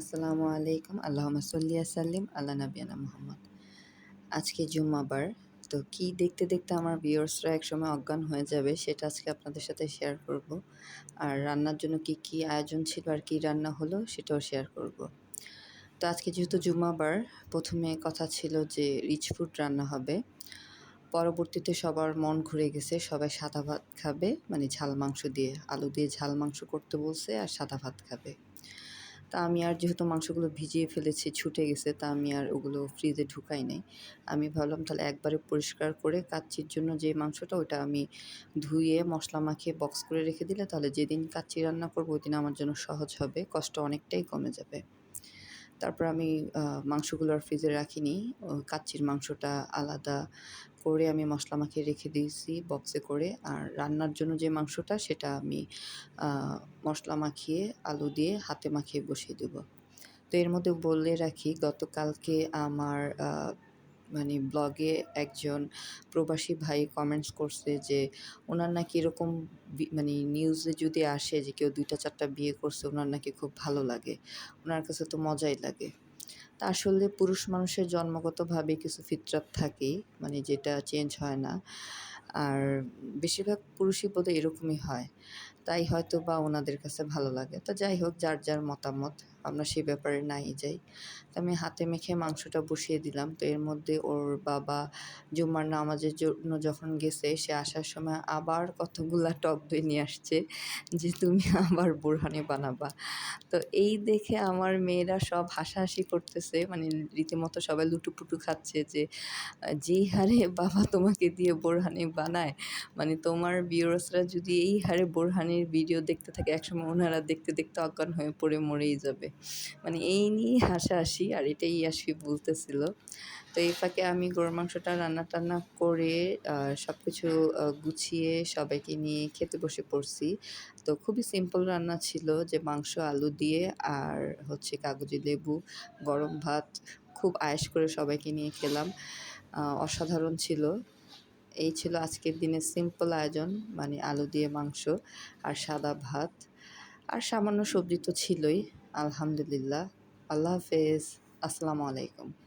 আসসালামু আলাইকুম আল্লাহ সাল্লি সাল্লিম আল্লাহ নবিয়ানা মোহাম্মদ। আজকে জুম্মাবার, তো কি দেখতে দেখতে আমার ভিউয়ার্সরা একসময় অজ্ঞান হয়ে যাবে, সেটা আজকে আপনাদের সাথে শেয়ার করব। আর রান্নার জন্য কি কি আয়োজন ছিল আর কি রান্না হলো, সেটাও শেয়ার করব। তো আজকে যেহেতু জুম্মাবার, প্রথমে কথা ছিল যে রিচ ফুড রান্না হবে। পরবর্তীতে সবার মন ঘুরে গেছে, সবাই সাদা ভাত খাবে মানে ঝাল মাংস দিয়ে, আলু দিয়ে ঝাল মাংস করতে বলছে আর সাদা ভাত খাবে। তা আমি আর যেহেতু মাংসগুলো ভিজিয়ে ফেলেছি, ছুটে গেছে, তা আমি আর ওগুলো ফ্রিজে ঢুকাই নাই। আমি ভাবলাম তাহলে একবারে পরিষ্কার করে কাচ্চির জন্য যে মাংসটা ওটা আমি ধুয়ে, মশলা মাখিয়ে বক্স করে রেখে দিলে তাহলে যেদিন কাচ্চি রান্না করব, ওই দিন আমার জন্য সহজ হবে, কষ্ট অনেকটাই কমে যাবে। তারপর আমি মাংসগুলো আর ফ্রিজে রাখিনি। কাচ্চির মাংসটা আলাদা করে আমি মশলা মাখিয়ে রেখে দিয়েছি বক্সে করে। আর রান্নার জন্য যে মাংসটা, সেটা আমি মশলা মাখিয়ে আলু দিয়ে হাতে মাখিয়ে বসিয়ে দেবো। তো এর মধ্যে বলে রাখি, গতকালকে আমার মানে ব্লগে একজন প্রবাসী ভাই কমেন্টস করছে যে, ওনার নাকি এরকম মানে নিউজে যদি আসে যে কেউ দুইটা চারটা বিয়ে করছে, ওনার নাকি খুব ভালো লাগে। ওনার কাছে তো মজাই লাগে। তা আসলে পুরুষ মানুষের জন্মগতভাবে কিছু ফিতরাত থাকেই মানে যেটা চেঞ্জ হয় না। আর বেশিরভাগ পুরুষই বোধহয় এরকমই হয়। তাই হয়তো বা ওনাদের কাছে ভালো লাগে। তো যাই হোক, যার যার মতামত, আমরা সে ব্যাপারে নাই যাই। তো আমি হাতে মেখে মাংসটা বসিয়ে দিলাম। তো এর মধ্যে ওর বাবা জুম্মার নামাজের জন্য যখন গেছে, সে আসার সময় আবার কতগুলা টক দই নিয়ে আসছে যে, তুমি আবার বোরহানি বানাবা। তো এই দেখে আমার মেয়েরা সব হাসাহাসি করতেছে। মানে রীতিমতো সবাই লুটুপুটু খাচ্ছে যে যেই হারে বাবা তোমাকে দিয়ে বোরহানি বানায়। মানে তোমার বিয়রসরা যদি এই হারে বোরহানির ভিডিও দেখতে থাকে, একসময় ওনারা দেখতে দেখতে অজ্ঞান হয়ে পড়ে মরেই যাবে। মানে এই নিয়ে হাসাহাসি, আর এটাই আসি বলতেছিল। তো এই ফাঁকে আমি গরুর মাংসটা রান্না টান্না করে সব কিছু গুছিয়ে সবাইকে নিয়ে খেতে বসে পড়ছি। তো খুবই সিম্পল রান্না ছিল যে মাংস, আলু দিয়ে, আর হচ্ছে কাগজি লেবু, গরম ভাত, খুব আয়েস করে সবাইকে নিয়ে খেলাম। অসাধারণ ছিল। এই ছিল আজকের দিনে সিম্পল আয়োজন মানে আলু দিয়ে মাংস আর সাদা ভাত। আর সামান্য সবজি তো ছিলই, আলহামদুলিল্লাহ। আল্লাহ হাফেজ। আসসালামু আলাইকুম।